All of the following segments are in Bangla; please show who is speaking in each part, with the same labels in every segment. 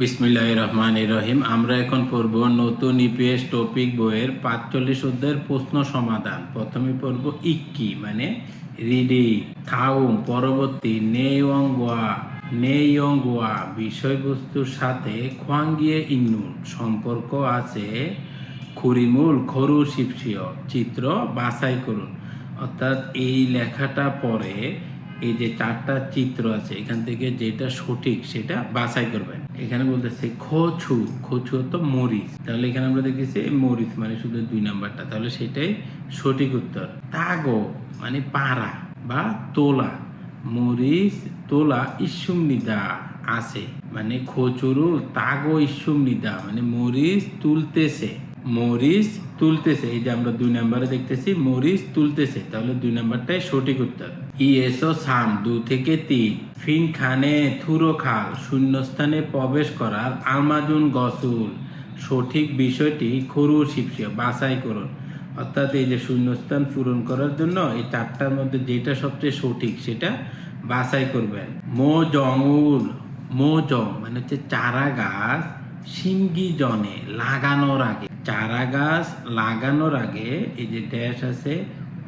Speaker 1: বিসমিল্লাহ রহমান রহিম আমরা এখন পড়ব নতুন ইপিএস টপিক বইয়ের পাঁচচল্লিশ অধ্যায়ের প্রশ্ন সমাধান। প্রথমে পড়ব ইক্কি মানে রিডি, থাউম, পরবর্তী নেয়ংগোয়া নেয়ংগোয়া বিষয়বস্তুর সাথে খোয়াঙ্গিয়ে ইন্নুন, সম্পর্ক আছে খুরিমুল খরু শিপসিয় চিত্র বাছাই করুন। অর্থাৎ এই লেখাটা পরে এই যে চারটা চিত্র আছে, এখান থেকে যেটা সঠিক সেটা বাছাই করবেন। এখানে বলতেছে খোছু খোছু তো মরিচ। তাহলে এখানে আমরা দেখেছি মরিচ মানে শুধু দুই নাম্বারটা। তাহলে সেটাই সঠিক উত্তর। তাগো মানে পাড়া বা তোলা। মরিচ তোলা ইসুম নিদা আছে। মানে খোচুরু তাগো ইসুম নিদা মানে মরিচ তুলতেছে। মরিচ তুলতেছে, এই যে আমরা দুই নাম্বারে দেখতেছি মরিচ তুলতেছে, তাহলে দুই নাম্বারটাই সঠিক উত্তর। ইএসও সাম দু থেকে তিন। ফিন খানে থুরো খাল শূন্যস্থানে প্রবেশ করার আলমাজুন গসুল। সঠিক বিষয়টি খরু শিপসিয়া বাছাই করুন। অর্থাৎ এই যে শূন্যস্থান পূরণ করার জন্য এই চারটার মধ্যে যেটা সবচেয়ে সঠিক, সেটা বাছাই করবেন। মো জঙ্গুল মো জং মানে হচ্ছে চারা গাছ সিঙ্গি জনে লাগানোর আগে। চারা গাছ লাগানোর আগে এই যে ড্যাশ আছে,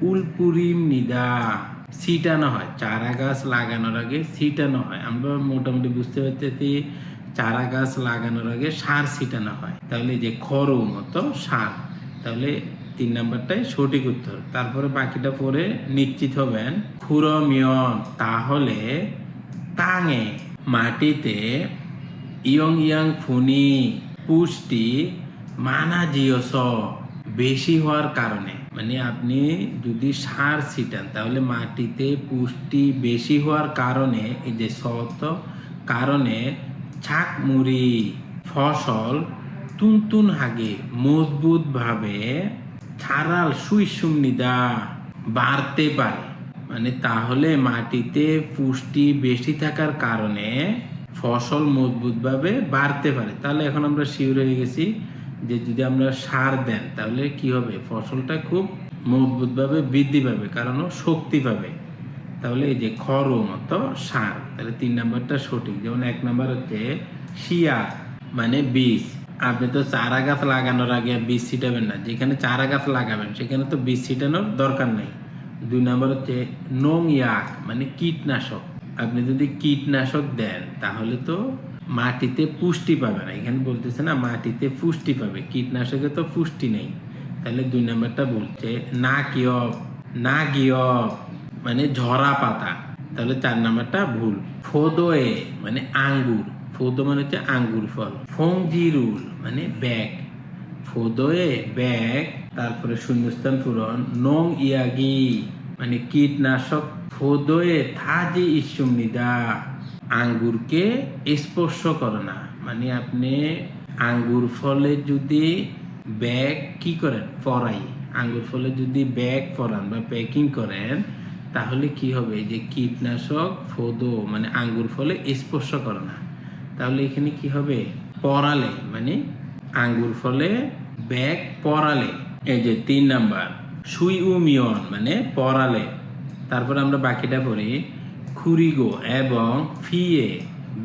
Speaker 1: উলপুরিম নিদা। ছিটানো হয় চারা গাছ লাগানোর আগে ছিটানো হয়। আমরা মোটামুটি বুঝতে পারতেছি চারা গাছ লাগানোর আগে সার ছিটানো হয়। তাহলে যে খরু মতো সার। তাহলে তিন নাম্বারটাই সঠিক উত্তর। তারপরে বাকিটা পরে নিশ্চিত হবেন। খুরমিয়ন তাহলে তাঙে, মাটিতে ইয়ং ইয়াং ফুনি পুষ্টি মানা জিওস বেশি হওয়ার কারণে মানে আপনি যদি সার ছিটান, তাহলে মাটিতে পুষ্টি বেশি হওয়ার কারণে, এই যে সত কারণে ছাক মুড়ি ফসল তুনতুন হাগে মজবুত ভাবে ছাড়াল সুইসুমনিদা বাড়তে পারে। মানে তাহলে মাটিতে পুষ্টি বেশি থাকার কারণে ফসল মজবুতভাবে বাড়তে পারে। তাহলে এখন আমরা শিওর হয়ে গেছি যে যদি আমরা সার দেন, তাহলে কি হবে? ফসলটা খুব মজবুতভাবে বৃদ্ধি পাবে, কারণ শক্তি পাবে। তাহলে এই যে খড় মতো সার, তাহলে তিন নাম্বারটা সঠিক। যেমন এক নাম্বার হচ্ছে শিয়া মানে বীজ। আপনি তো চারা গাছ লাগানোর আগে বীজ ছিটাবেন না। যেখানে চারা গাছ লাগাবেন, সেখানে তো বীজ ছিটানোর দরকার নেই। দুই নাম্বার হচ্ছে নোং ইয়াক মানে কীটনাশক। আপনি যদি কীটনাশক দেন, তাহলে তো মাটিতে পুষ্টি পাবে না। এখানে বলতেছে না, মাটিতে পুষ্টি পাবে। কীটনাশকে তো পুষ্টি নেই। তাহলে দুই নাম্বারটা বলছে না কিয়ব না গিয়ব মানে ঝরা পাতা। তাহলে চার নাম্বারটা ভুল। ফোদোয়ে মানে আঙ্গুর। ফোদো মানে হচ্ছে আঙ্গুর ফল। ফংজিরুল মানে ব্যাগ। ফোদোয়ে, ব্যাগ, তারপরে শূন্যস্থান পূরণ। নং ইয়াগি মানে কীটনাশক। ফোদোয়ে, থাজি ইসুমনিদা আঙ্গুরকে স্পর্শ করে না। মানে আপনি আঙ্গুর ফলে যদি ব্যাগ কি করেন? পরাই আঙ্গুর ফলে যদি ব্যাগ পরান বা প্যাকিং করেন, তাহলে কি হবে? যে কীটনাশক, ফোদো মানে আঙ্গুর ফলে স্পর্শ করে না। তাহলে এখানে কি হবে? পরালে মানে আঙ্গুর ফলে ব্যাগ পরালে। এই যে তিন নাম্বার সুই উমিয়ন মানে পরালে। তারপর আমরা বাকিটা পড়ি। খুরিগো এবং ফিয়ে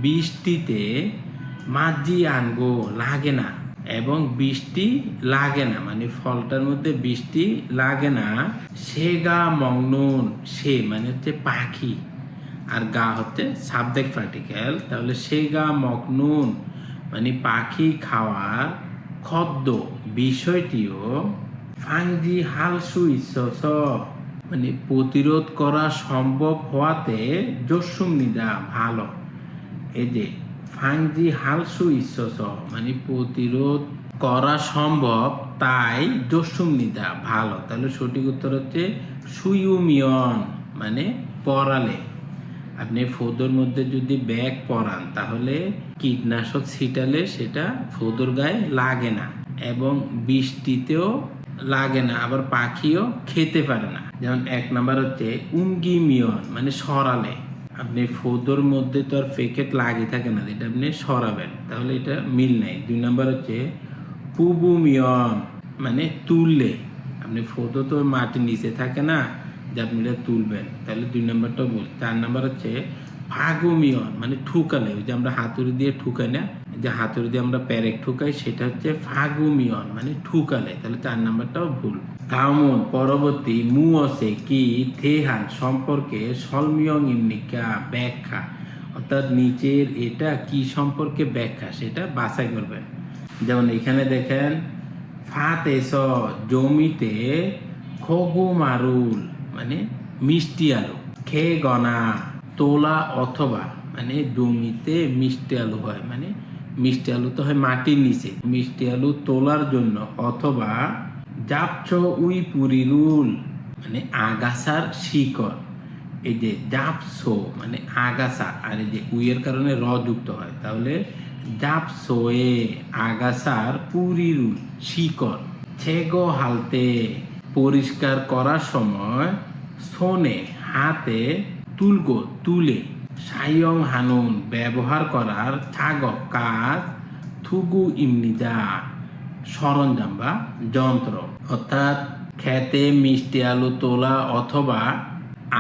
Speaker 1: বৃষ্টিতে মাঝি আনগো লাগে না এবং বৃষ্টি লাগে না মানে ফলটার মধ্যে বৃষ্টি লাগে না। সে গা মংনুন সে মানে হচ্ছে পাখি। আর গা হচ্ছে সাবজেক্ট পার্টিকেল তাহলে সে গা মকনুন মানে পাখি খাওয়ার খদ্দ বিষয়টিও ফাংজি হালসু ইস মানে প্রতিরোধ করা সম্ভব হওয়াতে জসুম নিদা ভালো। এই যে, ফাংজি হালসু ইস মানে প্রতিরোধ করা সম্ভব, তাই জসুম নিদা ভালো। তাহলে সঠিক উত্তর হচ্ছে সুইউমিয়ন মানে পরালে। আপনি ফোদর মধ্যে যদি ব্যাগ পরান, তাহলে কীটনাশক ছিটালে সেটা ফোদর গায়ে লাগে না এবং বৃষ্টিতেও লাগে না, আবার পাখিও খেতে পারে না। যেমন এক নাম্বার হচ্ছে, উঙ্গি মিয়ন মানে সরালে। আপনি ফোদর মধ্যে তো আর প্যাকেট লাগে থাকে না, এটা আপনি সরাবেন। তাহলে এটা মিল নাই। দুই নাম্বার হচ্ছে, পুবু মিয়ন মানে তুললে। আপনি ফোদো তো মাটির নিচে থাকে না, যে আপনি এটা তুলবেন। তাহলে দুই নাম্বারটা বল চার নাম্বার হচ্ছে ফাগুমিয়ন মানে ঠুকালে, ওই যে আমরা হাতুড়ি দিয়ে ঠুকাই না যে হাতুড়ি দিয়ে আমরা প্যারেক ঠুকাই, সেটা হচ্ছে ফাগুমিয়ন মানে ঠুকালে, তাহলে চার নাম্বারটাও ভুল। কামন পরবর্তী মু আছে কি, থেহান, সম্পর্কে সলমিয়ং ইমনিকা ব্যাখ্যা। অর্থাৎ নিচের এটা কি সম্পর্কে ব্যাখ্যা, সেটা বাছাই করবেন। যেমন এখানে দেখেন ফাত এস জমিতে খগু মারুল মানে মিষ্টি আলু, খে গনা। তোলা অথবা মানে জমিতে মিষ্টি আলু হয় মানে মিষ্টি আলু তো হয় মাটির নিচে। মিষ্টি আলু তোলার জন্য অথবা জাপছ উই পুরিরুল মানে আগাছার শিকড়। এই যে জাপসো মানে আগাছা, আর এই যে উইয়ের কারণে র যুক্ত হয়, তাহলে জাপসোয়ে আগাছার পুরিরুল শিকড়। ছেগো হালতে পরিষ্কার করার সময় সোনে হাতে তুলগো, তুলে। সায়ং হানুন ব্যবহার করার ছাগক কাজ থুগু ইমনিজা। সরঞ্জাম বা যন্ত্র অর্থাৎ খেতে মিষ্টি আলু তোলা অথবা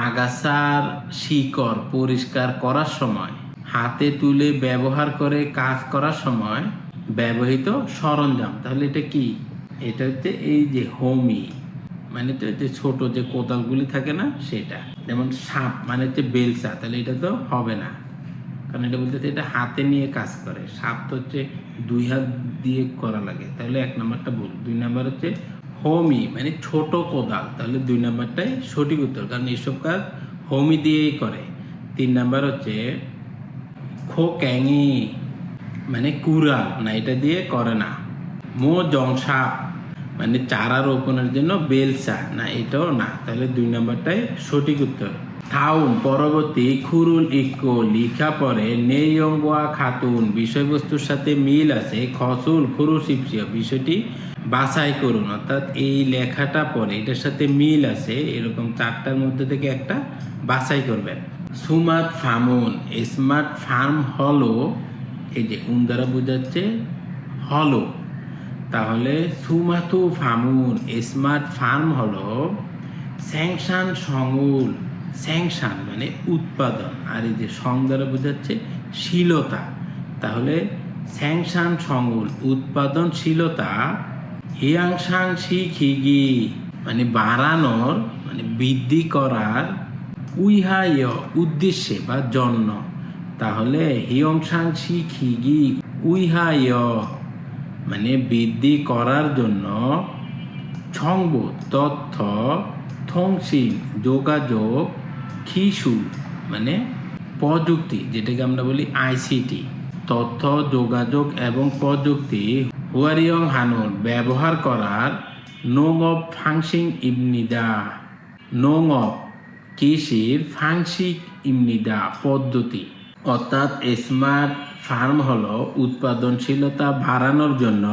Speaker 1: আগাছার শিকড় পরিষ্কার করার সময়। হাতে তুলে ব্যবহার করে কাজ করার সময় ব্যবহৃত সরঞ্জাম তাহলে এটা কি? এটা হচ্ছে এই যে হোমি মানে তো যে ছোট যে কোদালগুলি থাকে না, সেটা। যেমন সাপ মানে হচ্ছে বেলসা, তাহলে এটা তো হবে না। কারণ এটা বলতে এটা হাতে নিয়ে কাজ করে। সাপ তো হচ্ছে দুই হাত দিয়ে করা লাগে। তাহলে এক নাম্বারটা ভুল। দুই নাম্বার হচ্ছে হোমি মানে ছোট কোদাল। তাহলে দুই নাম্বারটাই সঠিক উত্তর। কারণ এইসব কাজ হোমি দিয়েই করে। তিন নাম্বার হচ্ছে খো ক্যাঙি মানে কুড়াল। না, এটা দিয়ে করে না। মো জংসাপ মানে চারা রোপণের জন্য বেলসা। না, এটাও না। তাহলে দুই নাম্বারটাই সঠিক উত্তর। থাউন, পরবর্তী খুরুল ইকো, লিখা পরে নেইয়ঙ্গোয়া খাতুন, বিষয়বস্তুর সাথে মিল আছে খসুল খুরু শিপসিয়া বিষয়টি বাছাই করুন। অর্থাৎ এই লেখাটা পরে এটার সাথে মিল আছে, এরকম চারটার মধ্যে থেকে একটা বাছাই করবেন। সুমার্ট ফার্মুন স্মার্ট ফার্ম হলো, এই যে উন দ্বারা বোঝাচ্ছে, হলো। তাহলে সুমাতু ফার্মুন স্মার্ট ফার্ম হলো স্যাংশান সংউল, স্যাংশন মানে উৎপাদন। আর এই যে সং দ্বারা বোঝাচ্ছে শীলতা। তাহলে স্যাংশন সংউল, উৎপাদনশীলতা হিয়াংসাং শিখিগি মানে বাড়ানোর মানে বৃদ্ধি করার উইহায় উদ্দেশ্যে বা জন্য। তাহলে হিয়ংসাং শিখিগি, উইহায় মানে বৃদ্ধি করার জন্য ছংব তথ্য থংসিং যোগাযোগ, খিসু মানে প্রযুক্তি, যেটাকে আমরা বলি আইসিটি তথ্য, যোগাযোগ এবং প্রযুক্তি হুয়ারিয়ং হানুন, ব্যবহার করার, নোং অফ ফাংশিং ইমনিদা নোং অফ কৃষির ফাংশিক ইমনিদা পদ্ধতি। অর্থাৎ স্মার্ট ফার্ম হলো উৎপাদনশীলতা বাড়ানোর জন্য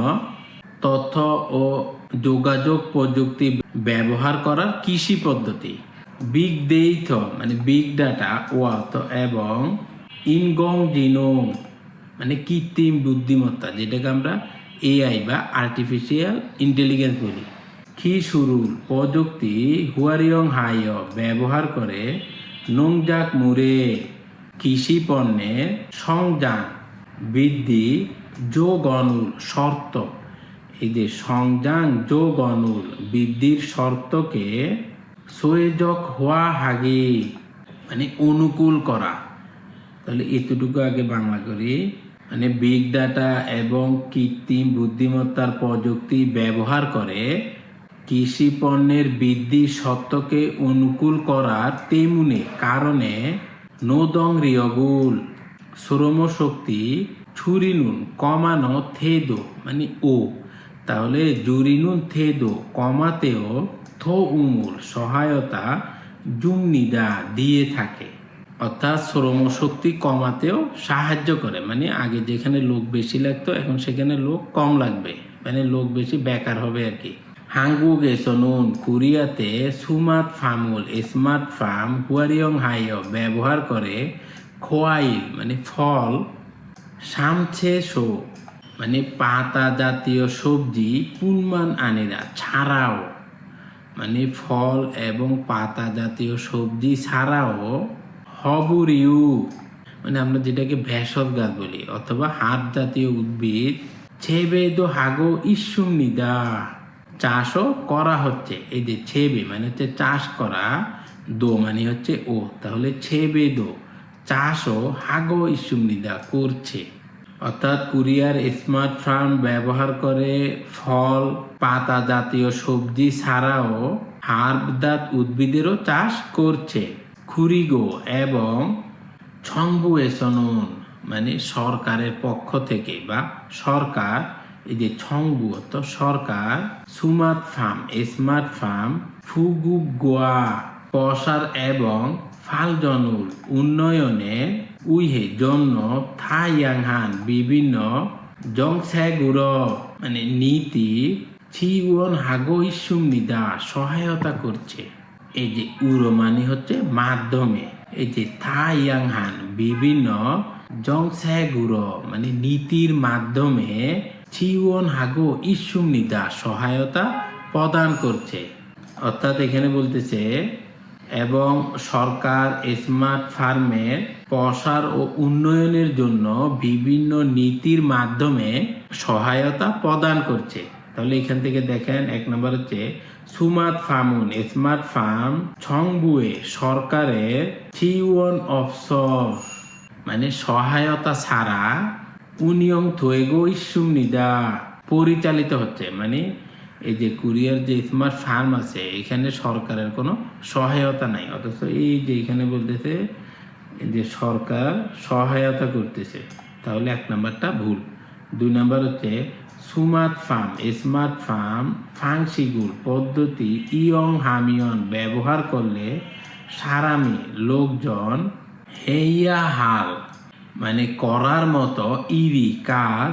Speaker 1: তথ্য ও যোগাযোগ প্রযুক্তি ব্যবহার করার কৃষি পদ্ধতি বিগ ডেইথ মানে বিগ ডাটা ওয়ার্থ এবং ইনগং জিনোং মানে কৃত্রিম বুদ্ধিমত্তা, যেটাকে আমরা এআই বা আর্টিফিশিয়াল ইন্টেলিজেন্স বলি। কি শুরুর প্রযুক্তি, হুয়ারিয়ং হাইয়, ব্যবহার করে নোংজাক মুরে কৃষি পণ্যের সংযান বৃদ্ধি যোগ অনুল শর্ত। এই যে সংযান যোগ অনুল বৃদ্ধির শর্তকে সয়োজক হওয়া হাগে মানে অনুকূল করা। তাহলে এতটুকু আগে বাংলা করি। মানে বিগ ডাটা এবং কৃত্রিম বুদ্ধিমত্তার প্রযুক্তি ব্যবহার করে কৃষি পণ্যের বৃদ্ধি সত্যকে অনুকূল করার তেমনি কারণে নোদং রিয়গুল শ্রমশক্তি ছুরিনুন কমানো থেদো মানে ও। তাহলে জুরিনুন থেদো, কমাতেও থো উমুল, সহায়তা জুমনিদা দিয়ে থাকে। অর্থাৎ শ্রমশক্তি কমাতেও সাহায্য করে মানে আগে যেখানে লোক বেশি লাগতো, এখন সেখানে লোক কম লাগবে মানে লোক বেশি বেকার হবে আর কি। হাঙ্গু গেসনুন কোরিয়াতে সুমাত ফার্মুল স্মার্ট ফার্ম হুয়ারিয়ং হাইয় ব্যবহার করে খোয়াইল মানে ফল সামছে শো মানে পাতা জাতীয় সবজি পুলমান আনিরা, ছাড়াও মানে ফল এবং পাতা জাতীয় সবজি ছাড়াও হবুরিউ মানে আমরা যেটাকে ভেষজ গাছ বলি, অথবা হাত জাতীয় উদ্ভিদ, ছেবেদ হাগো ইসুম নিদা। চাষও করা হচ্ছে। এই যে ছেবে মানে হচ্ছে চাষ করা দো মানে হচ্ছে ও। তাহলে ছেবে দো। চাষও হাগো ইসুম নিদা করছে। অর্থাৎ কুরিয়ার স্মার্ট ফার্ম ব্যবহার করে ফল, পাতা জাতীয় সবজি ছাড়াও হার্বদাত উদ্ভিদেরও চাষ করছে। খুরিগো এবং এসনুন মানে সরকারের পক্ষ থেকে বা সরকার এই যে ছংবু তো সরকার সুমার্ট ফার্ম স্মার্ট ফার্ম, ফুগু গোয়া প্রসার এবং ফালজনুল উন্নয়নে উইহে জন্য থাইয়াংহান বিভিন্ন জংস্যাগুড় মানে নীতি ছিউন হাগো ইসুমিদা সহায়তা করছে। এই যে উড়ো মানে হচ্ছে মাধ্যমে। এই যে থাইয়াংহান বিভিন্ন জংস্যাগুড় মানে নীতির মাধ্যমে ছিউন হাগো ইসুমিদা সহায়তা প্রদান করছে। অর্থাৎ এখানে বলতেছে, এবং সরকার স্মার্ট ফার্মের প্রসার ও উন্নয়নের জন্য বিভিন্ন নীতির মাধ্যমে সহায়তা প্রদান করছে। তাহলে এখান থেকে দেখেন, এক নম্বর হচ্ছে, সুমাত ফার্মুন স্মার্ট ফার্ম ছংবুয়ে সরকারের থিওন অফসর মানে সহায়তা ছাড়া উনিয়ং থুয়েগো ইসুমনিদা পরিচালিত হচ্ছে। মানে এই যে কুরিয়ার যে স্মার্ট ফার্ম আছে, এখানে সরকারের কোনো সহায়তা নাই। অথচ এই যে এখানে বলতেছে যে সরকার সহায়তা করতেছে, তাহলে এক নাম্বারটা ভুল। দুই নাম্বার হচ্ছে সুমার্ট ফার্ম স্মার্ট ফার্ম ফাংশিগুল পদ্ধতি ইয়ং হামিয়ন ব্যবহার করলে সারামি লোকজন হেইয়া হাল মানে করার মতো ইরি কাজ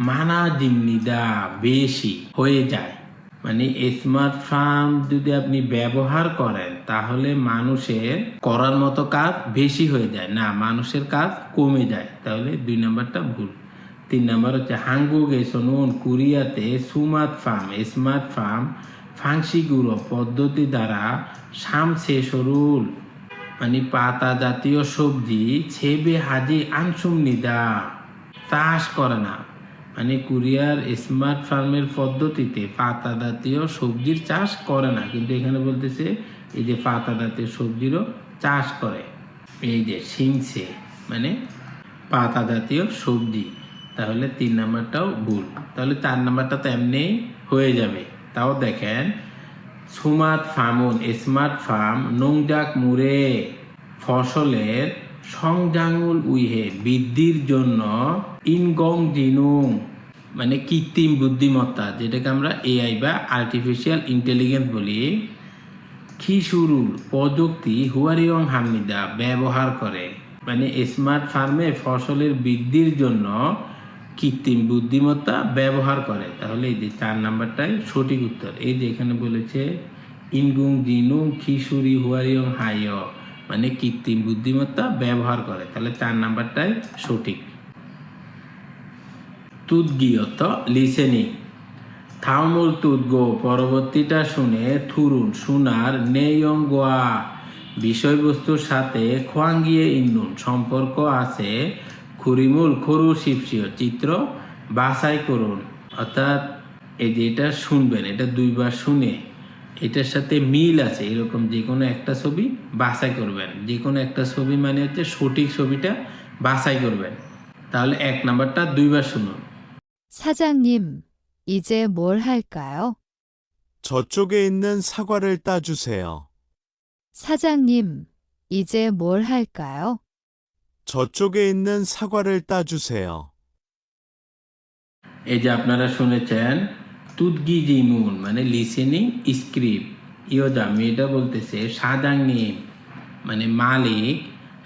Speaker 1: মানা জিমনিদা বেশি হয়ে যায়। মানে স্মার্ট ফার্ম যদি আপনি ব্যবহার করেন, তাহলে মানুষের করার মতো কাজ বেশি হয়ে যায়। না, মানুষের কাজ কমে যায়। তাহলে দুই নাম্বারটা ভুল। তিন নাম্বার হচ্ছে হাঙ্গু গেসনুন কোরিয়াতে সুমার্ট ফার্ম স্মার্ট ফার্ম ফাংশিগুড়ো পদ্ধতি দ্বারা সামসে সরুল। মানে পাতা জাতীয় সবজি, ছেবে হাজি আনসুম নিদা। চাষ করে না। মানে কুরিয়ার স্মার্ট ফার্মের পদ্ধতিতে পাতা জাতীয় সবজির চাষ করে না। কিন্তু এখানে বলতেছে, এই যে পাতা জাতীয় সবজিরও চাষ করে। এই যে সিংসে মানে পাতা জাতীয় সবজি, তাহলে তিন নাম্বারটাও ভুল। তাহলে চার নাম্বারটা তো এমনি হয়ে যাবে। তাও দেখেন সুমাত ফার্মুন স্মার্ট ফার্ম নোংজাক মুরে, ফসলের সংজাঙ্গুল উইহে, বৃদ্ধির জন্য ইনগং জিনুং মানে কৃত্রিম বুদ্ধিমত্তা, যেটাকে আমরা এআই বা আর্টিফিশিয়াল ইন্টেলিজেন্স বলি। খিসুরুল প্রযুক্তি, হুয়ারিয়ং হামিদা, ব্যবহার করে। মানে স্মার্ট ফার্মে ফসলের বৃদ্ধির জন্য কৃত্রিম বুদ্ধিমত্তা ব্যবহার করে। তাহলে এই যে চার নাম্বারটাই সঠিক উত্তর। এই যে এখানে বলেছে, ইনগুং জিনুং খিসুরি হুয়ারিয়ং হাইয়। মানে কৃত্রিম বুদ্ধিমত্তা ব্যবহার করে। তাহলে চার নাম্বারটাই সঠিক। তুদ্গিয়ত লিসেনিং। থাউমুল তুদ্গো, পরবর্তীটা শুনে থুরুন, সুনার নেয়ং গোয়া। বিষয়বস্তুর সাথে খোয়াঙ্গিয়ে ইন্নুন, সম্পর্ক আছে খুরিমুল খরু শিবসিও চিত্র বাছাই করুন অর্থাৎ এই যে এটা শুনবেন এটা দুইবার শুনে এটার সাথে মিল আছে এরকম যে কোনো একটা ছবি বাছাই করবেন যে কোনো একটা ছবি মানে হচ্ছে সঠিক ছবিটা বাছাই করবেন তাহলে এক নাম্বারটা দুইবার শুনুন
Speaker 2: 사장님, 이제 뭘 할까요?
Speaker 3: 저쪽에 있는 사과를 따주세요.
Speaker 2: 사장님, 이제 뭘 할까요?
Speaker 3: 저쪽에 있는 사과를 따주세요.
Speaker 1: এই যে আপনারা শুনেছেন তুদগি জিমুন মানে লিসেনিং স্ক্রিপ্ট ইয়োজা মেয়েটা বলতেছে সাদাং নিম মানে মালিক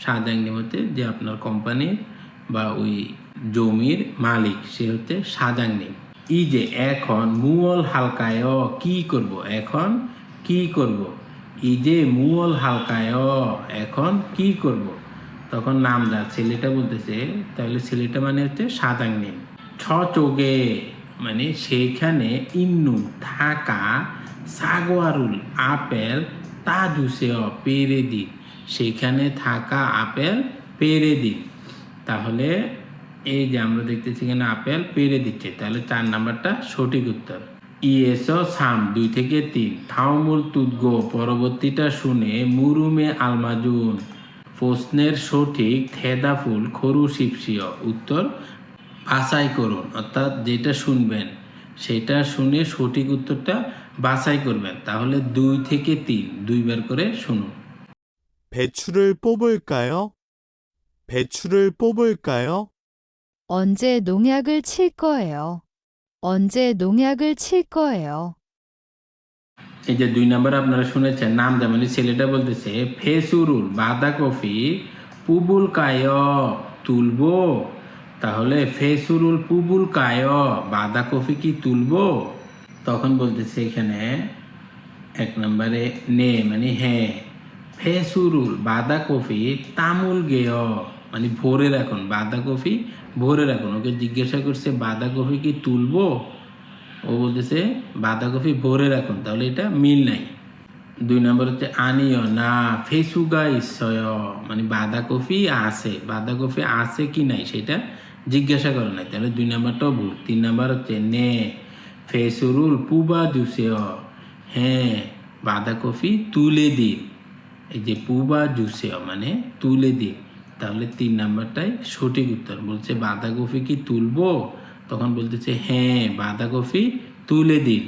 Speaker 1: সাদাং নিম হচ্ছে যে আপনার কোম্পানির বা ওই জমির মালিক সে হচ্ছে সাদাং নিম ই যে এখন মুয়ল হালকায় কি করব এখন কি করব ই যে মুয়ল হালকায় এখন কি করব তখন নামদা ছেলেটা বলতেছে, তাহলে ছেলেটা মানে হচ্ছে সাদাং নিম ছ চোগে মানে সেখানে ইন্নু থাকা সাগোয়ারুল, আপেল তা জুসে পেরে দি সেখানে থাকা আপেল পেরে দিন তাহলে এই যে আমরা দেখতেছি এখানে আপেল পেরে দিচ্ছে তাহলে চার নাম্বারটা সঠিক উত্তর। ইএসও সাম, দুই থেকে তিন। থাউমুল তুদগো, পরবর্তীটা শুনে মুরুমে আলমাজুন। প্রশ্নের সঠিক থেদাফুল খরু শিপসিয় উত্তর বাছাই করুন অর্থাৎ যেটা শুনবেন সেটা শুনে সঠিক উত্তরটা বাছাই করবেন তাহলে দুই থেকে তিন দুইবার করে শুনুন
Speaker 3: 배추를 뽑을까요? 배추를 뽑을까요?
Speaker 2: 언제 농약을 칠 거예요? 언제 농약을 칠 거예요?
Speaker 1: এই যে দুই নাম্বার আপনারা শুনেছেন, নাম জামানি ছেলেটা বলতেছে, ফেসুরুল বাঁধাকপি পুবুল কায়, তুলবো? তাহলে ফেসুরুল, পুবুল কায় বাঁধাকপি কি তুলবো? তখন বলতেছে এখানে এক নম্বরে নে মানে হ্যাঁ ফেসুরুল বাঁধাকপি তামুল গেয়। মানে ভরে রাখুন বাঁধাকপি ভরে রাখুন ওকে জিজ্ঞাসা করছে বাঁধাকপি কি তুলবো? ও বলতেছে, বাঁধাকপি ভরে রাখুন, তাহলে এটা মিল নাই। দুই নম্বর হচ্ছে, আনিও না, ফেসুগা ইসয় মানে বাঁধাকপি আছে বাঁধাকপি আছে কি নাই সেটা জিজ্ঞাসা করে নাই। তাহলে দুই নম্বরটাও ভুল। তিন নম্বর হচ্ছে, নে, ফেসুরুল পুবা জুসেও হ্যাঁ বাঁধাকপি তুলে দিন। এই যে পুবা জুসেও মানে তুলে দিন। তাহলে তিন নাম্বারটাই সঠিক উত্তর। বলছে, বাঁধাকপি কি তুলবো? তখন বলতেছে হ্যাঁ বাঁধাকপি তুলে দিন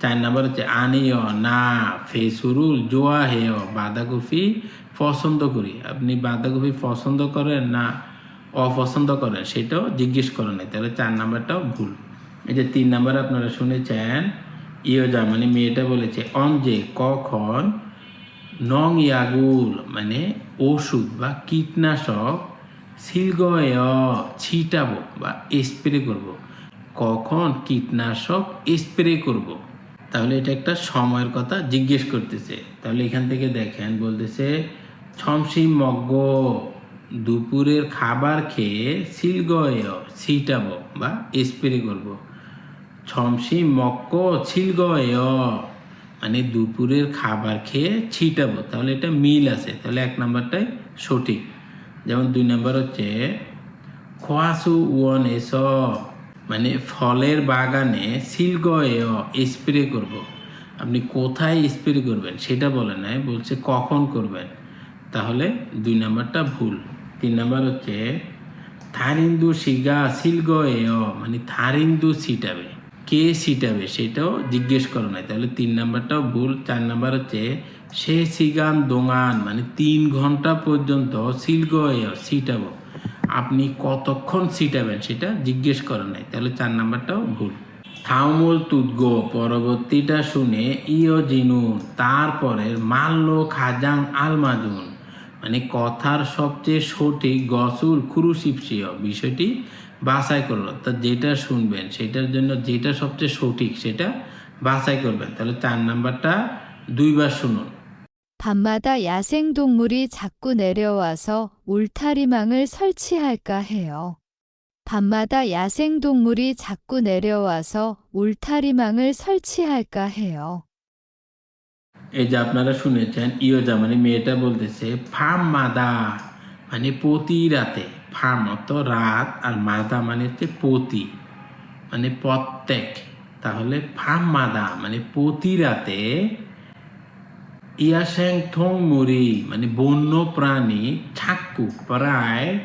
Speaker 1: চার নাম্বার হচ্ছে, আনিও না, ফেসুরুল জোয়া হেয়, বাঁধাকপি পছন্দ করি। আপনি বাঁধাকপি পছন্দ করেন না অপছন্দ করেন, সেটাও জিজ্ঞেস করেন তাহলে চার নাম্বারটাও ভুল। এই যে তিন নাম্বার আপনারা শুনেছেন ইয়োজা মানে মেয়েটা বলেছে অঞ্জে কখন নং ইয়াগুল মানে ওষুধ বা কীটনাশক সিলগয় ছিটাবো বা স্প্রে করব। কখন কীটনাশক স্প্রে করব। তাহলে এটা একটা সময়ের কথা জিজ্ঞেস করতেছে তাহলে এখান থেকে দেখেন, বলতেছে, ছমসি মগ্গ, দুপুরের খাবার খেয়ে সিলগয় ছিটাবো বা স্প্রে করব। ছমসি মক্ক ছিলগয় মানে দুপুরের খাবার খেয়ে ছিটাবো তাহলে এটা মিল আছে তাহলে এক নাম্বারটাই সঠিক যেমন দুই নাম্বার হচ্ছে, খোয়াসু ওয়ান এস মানে ফলের বাগানে সিলগয় স্প্রে করব। আপনি কোথায় স্প্রে করবেন সেটা বলে নাই, বলছে কখন করবেন। তাহলে দুই নাম্বারটা ভুল। তিন নাম্বার হচ্ছে, থারিন্দু সিগা সিলগয় মানে থারিন্দু ছিটাবে কে ছিটাবে সেটাও জিজ্ঞেস করো নাই। তাহলে তিন নাম্বারটাও ভুল। চার নাম্বার হচ্ছে সে সিগান দোঙান মানে তিন ঘণ্টা পর্যন্ত সিলগয় ছিটাবো। আপনি কতক্ষণ সিটাবেন সেটা জিজ্ঞেস করেন নাই, তাহলে চার নাম্বারটাও ভুল। থাউমুল তুদগো, পরবর্তীটা শুনে ইয় জিনুন তারপরের মাল্য খাজাং আলমাজুন মানে কথার সবচেয়ে সঠিক গসুল খুরুশিপসিয় বিষয়টি বাছাই করল। তা যেটা শুনবেন, সেটার জন্য যেটা সবচেয়ে সঠিক, সেটা বাছাই করবেন। তাহলে চার নাম্বারটা দুইবার শুনুন।
Speaker 2: 밤마다 야생동물이 자꾸 내려와서 울타리망을 설치할까 해요. 밤마다 야생동물이 자꾸 내려와서 울타리망을 설치할까 해요.
Speaker 1: এই যে আপনারা শুনেছেন ইয়োজা মানে মেয়েটা বলতেছে ফার্ম মাদা মানে প্রতি রাতে ফার্ম অত রাত আর মাদা মানে হচ্ছে প্রতি মানে প্রত্যেক তাহলে ফার্ম মাদা মানে প্রতি রাতে ইয়াসেং থং মুড়ি মানে বন্য প্রাণী, ছাক্কু, প্রায়,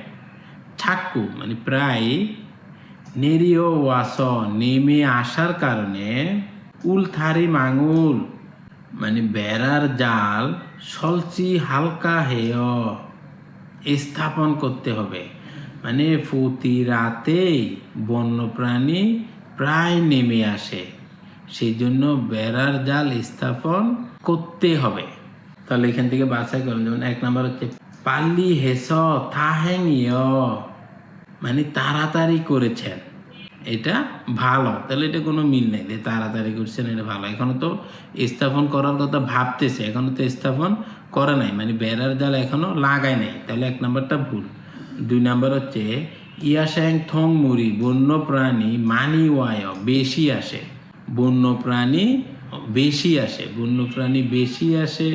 Speaker 1: ছাক্কু মানে প্রায়, নেরিও ওয়াস, নেমে আসার কারণে উলথারি মাঙুল মানে বেড়ার জাল, সলচি হালকা হেয় স্থাপন করতে হবে। মানে প্রতি রাতেই বন্যপ্রাণী প্রায় নেমে আসে। সেই জন্য বেড়ার জাল স্থাপন করতে হবে। তাহলে এখান থেকে বাছাই করুন। যেমন এক নম্বর হচ্ছে পাল্লি হেস থাহেং মানে তাড়াতাড়ি করেছেন। এটা ভালো। তাহলে এটা কোনো মিল নেই যে তাড়াতাড়ি করছেন, এটা ভালো। এখনও তো স্থাপন করার কথা ভাবতেছে। এখনও তো স্থাপন করে নাই। মানে বেড়ার জাল এখনও লাগায় নাই। তাহলে এক নাম্বারটা ভুল। দুই নাম্বার হচ্ছে ইয়াসাং থং মুড়ি, বন্য প্রাণী মানি ওয়ায় বেশি আসে। বন্য প্রাণী বেশি আসে বন্য প্রাণী বেশি আসে,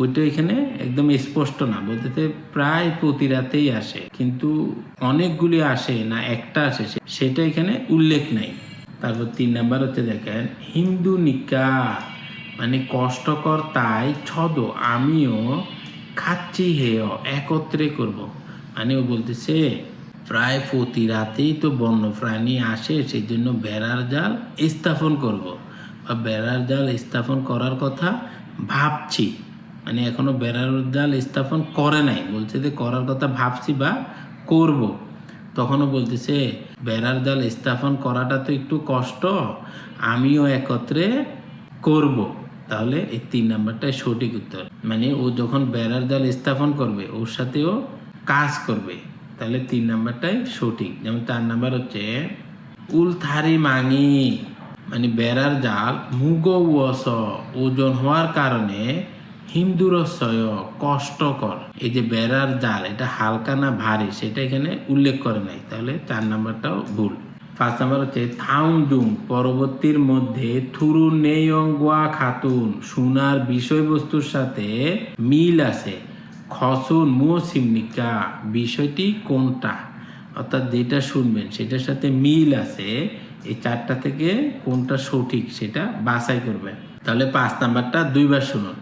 Speaker 1: ওইটা এখানে একদম স্পষ্ট না বলতেছে প্রায় প্রতি রাতেই আসে কিন্তু অনেকগুলি আসে না, একটা আসে সেটা এখানে উল্লেখ নাই তারপর তিন নাম্বার হচ্ছে দেখেন, হিন্দু নিকা মানে কষ্টকর তাই ছদ, আমিও খাচ্ছি হেয়, একত্রে করব। মানে ও বলতেছে, প্রায় প্রতি রাতেই তো বন্য প্রাণী আসে সেই জন্য বেড়ার জাল স্থাপন করব। বা বেড়ার জাল স্থাপন করার কথা ভাবছি। মানে এখনও বেড়ার জাল স্থাপন করে নাই। বলছে যে করার কথা ভাবছি বা করব। তখনও বলতেছে, বেড়ার জাল স্থাপন করাটা তো একটু কষ্ট, আমিও একত্রে করব। তাহলে এই তিন নাম্বারটাই সঠিক উত্তর। মানে ও যখন বেড়ার জাল স্থাপন করবে, ওর সাথেও কাজ করবে। তাহলে তিন নাম্বারটাই সঠিক। যেমন চার নাম্বার হচ্ছে, উল থারি মাঙি। বেড়ার জাল মুগ ওয়স ওজন হওয়ার কারণে হিন্দুরসয় কষ্টকর। এই যে বেড়ার জাল, এটা হালকা না ভারী, সেটা এখানে উল্লেখ করে নাই। তাহলে চার নাম্বারটাও ভুল। পাঁচ নাম্বার হচ্ছে থাউংজুং, পরবর্তীর মধ্যে থুরু নেয়ংগুয়া খাতুন, সোনার বিষয়বস্তুর সাথে মিল আছে। খসুন মুসিমনিকা, বিষয়টি কোনটা? অর্থাৎ যেটা শুনবেন, সেটার সাথে মিল আছে। এই চারটা থেকে কোনটা সঠিক সেটা বাছাই করবেন তাহলে পাঁচ নাম্বারটা দুইবার শুনুন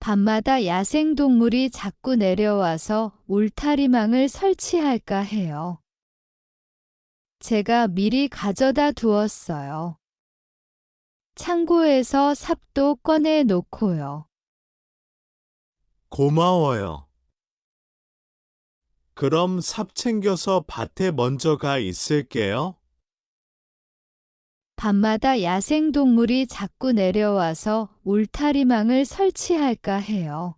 Speaker 2: 밤마다 야생동물이 자꾸 내려와서 울타리망을 설치할까 해요. 제가 미리 가져다 두었어요. 창고에서 삽도 꺼내 놓고요.
Speaker 3: 고마워요. 그럼 삽 챙겨서 밭에 먼저 가 있을게요.
Speaker 2: 밤마다 야생동물이 자꾸 내려와서 울타리망을 설치할까 해요.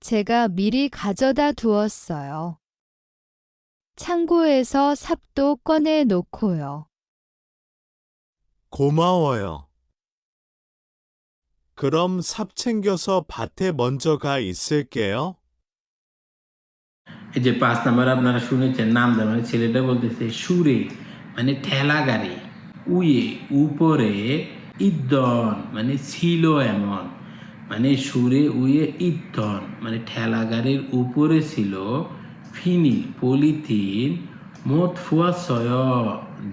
Speaker 2: 제가 미리 가져다 두었어요. 창고에서 삽도 꺼내 놓고요.
Speaker 3: 고마워요. 그럼 삽 챙겨서 밭에 먼저 가 있을게요.
Speaker 1: এই যে পাঁচ নাম্বার আপনারা শুনেছেন নাম দেওয়া মানে ছেলেটা বলতেছে সুরে মানে ঠেলা গাড়ি উয়ে, উপরে ইদ্দন মানে ছিল এমন। মানে সুরে উয়ে ইদ্ধন মানে ঠেলা গাড়ির উপরে ছিল ফিনি পলিথিন, মোট ফুয়া সয়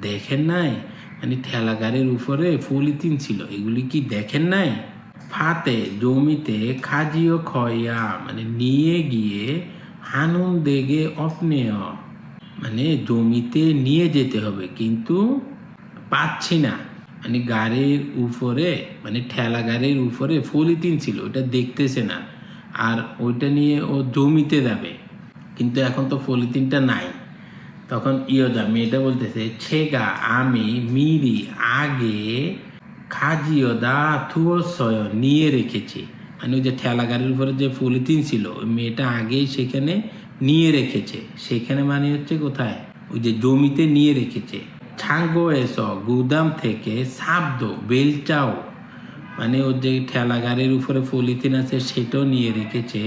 Speaker 1: দেখেন নাই? মানে ঠেলা গাড়ির উপরে পলিথিন ছিল, এগুলি কি দেখেন নাই? ফাতে, জমিতে খাজিও খয়া মানে নিয়ে গিয়ে হানুন দেগে অপনেয়। মানে জমিতে নিয়ে যেতে হবে, কিন্তু পাচ্ছি না। মানে গাড়ির উপরে মানে ঠেলা গাড়ির উপরে পলিথিন ছিল, ওটা দেখতেছে না। আর ওইটা নিয়ে ও জমিতে যাবে। কিন্তু এখন তো পলিথিনটা নাই। তখন ইয়োদা মেয়েটা বলতেছে, ছেগা, আমি মিরি আগে খাজিওদা থুয়সয় নিয়ে রেখেছি। মানে ওই যে ঠেলা গাড়ির উপরে যে পলিথিন ছিল, ওই মেয়েটা আগেই সেখানে নিয়ে রেখেছে। সেখানে মানে হচ্ছে কোথায়? ওই যে জমিতে নিয়ে রেখেছে। ছাঙ্গো এস গুদাম থেকে শাব্দ বেলচাও মানে ওর যে ঠেলা গাড়ির উপরে পলিথিন আছে সেটাও নিয়ে রেখেছে।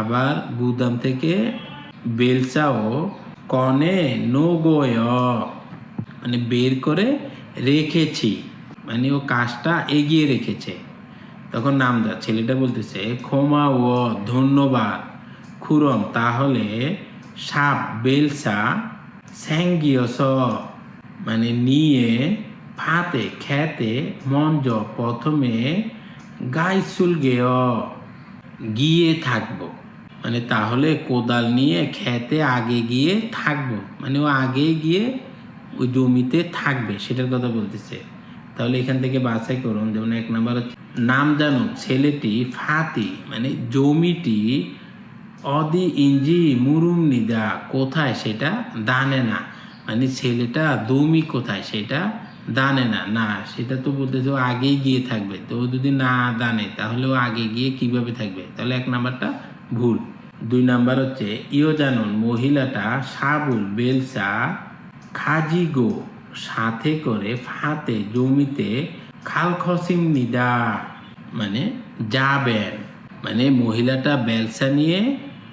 Speaker 1: আবার গুদাম থেকে বেলচাও, কনে নোগয় মানে বের করে রেখেছি। মানে ও কাজটা এগিয়ে রেখেছে। তখন নামদা ছেলেটা বলতেছে ক্ষমা ও ধন্যবাদ, খুরম, তাহলে সাপ বেলসা স্যাঙ্গিয়স মানে নিয়ে ফাতে খেতে মঞ্জ প্রথমে গাইসুল গেয়, গিয়ে থাকব। মানে তাহলে কোদাল নিয়ে খেতে আগে গিয়ে থাকব। মানে ও আগে গিয়ে ওই জমিতে থাকবে, সেটার কথা বলতেছে। তাহলে এখান থেকে বাছাই করুন, যেমন এক নাম্বার নাম জানুন, ছেলেটি ফাতি মানে জমিটি অদি ইঞ্জি মুরুম নিদা, কোথায় সেটা দানে না। মানে ছেলেটা দমি কোথায়? সেটা দানে না। না, সেটা তো বলতেছে ও আগেই গিয়ে থাকবে। তো ও যদি না দানে তাহলে ও আগে গিয়ে কীভাবে থাকবে? তাহলে এক নাম্বারটা ভুল। দুই নাম্বার হচ্ছে ইও জানুন, মহিলাটা সাবুল বেলসা খাজিগো সাথে করে ফাতে, জমিতে খাল খসিম নিদা মানে যাবেন। মানে মহিলাটা বেলসা নিয়ে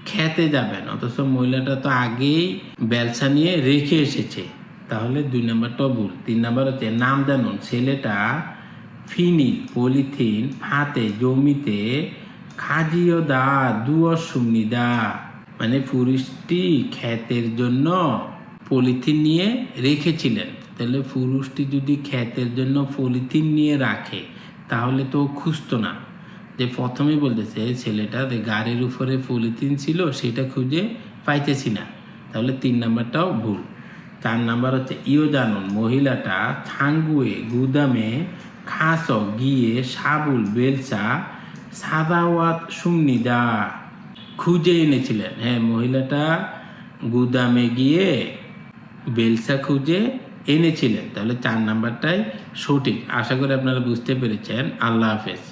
Speaker 1: খেতে যাবেন অথচ মহিলাটা তো আগেই ব্যবসা নিয়ে রেখে এসেছে। তাহলে দুই নাম্বারটাও ভুল, তিন নাম্বার হচ্ছে নাম জানুন, ছেলেটা ফিনি পলিথিন ফাতে জমিতে খাজিও দা, দুয় সুমনিদা মানে পুরুষটি ক্ষেতের জন্য পলিথিন নিয়ে রেখেছিলেন। তাহলে পুরুষটি যদি ক্ষেতের জন্য পলিথিন নিয়ে রাখে, তাহলে তো খুঁজতো না। যে প্রথমে বলতেছে, ছেলেটা যে গাড়ির উপরে পলিথিন ছিল, সেটা খুঁজে পাইতেছি না। তাহলে তিন নাম্বারটাও ভুল। চার নাম্বার হচ্ছে ইও জানুন, মহিলাটা থাঙ্গুয়ে, গুদামে খাস গিয়ে সাবুল বেলসা সাদাওয়াত সুমনিদা খুঁজে এনেছিলেন। হ্যাঁ মহিলাটা গুদামে গিয়ে বেলসা খুঁজে এনেছিলেন। তাহলে চার নাম্বারটাই সঠিক। আশা করি আপনারা বুঝতে পেরেছেন। আল্লাহ হাফেজ।